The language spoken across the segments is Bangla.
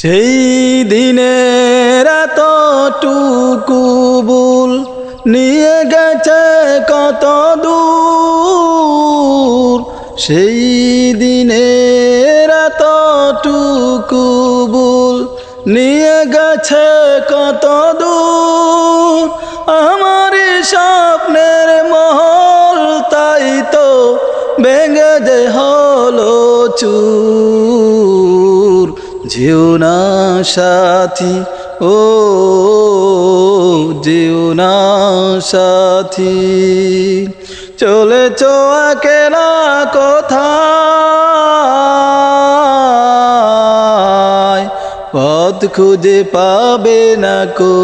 সেই দিনের এতটুকু বুল নিয়ে গেছে কত দূর। সেই দিনের এতটুকু বুল নিয়ে গেছে কত দূর। আমার স্বপ্নের মহল তাই তো ভেঙে যে হলো চুর যেও না সাথী, ও যেও না সাথী। চলেছ একেলা কোথায় পথ খুঁজে পাবে না কো,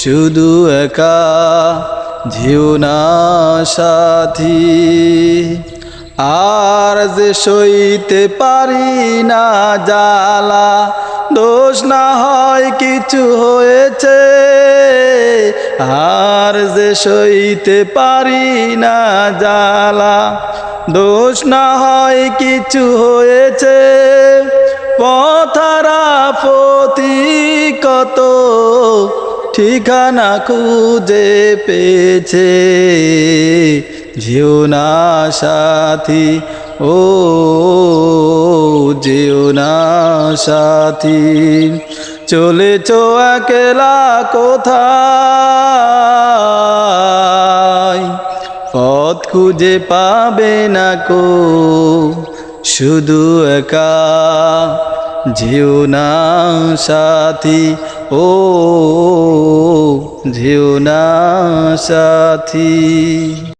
শুধু একা যেও না সাথী। আর যে সইতে পারি না জ্বালা, দোষ না হয় কিছু হয়েছে। আর যে সইতে পারি না জ্বালা, দোষ না হয় কিছু হয়েছে। পথারা পতি কত, ঠিকানা খুঁজে পেয়েছে। যেও সাথী, ও যেও না সাথী। চলেছ একলা কোথায়? পথ খুঁজে পাবে না কো? শুধু একা যেও না সাথী, ও যেও না সাথী।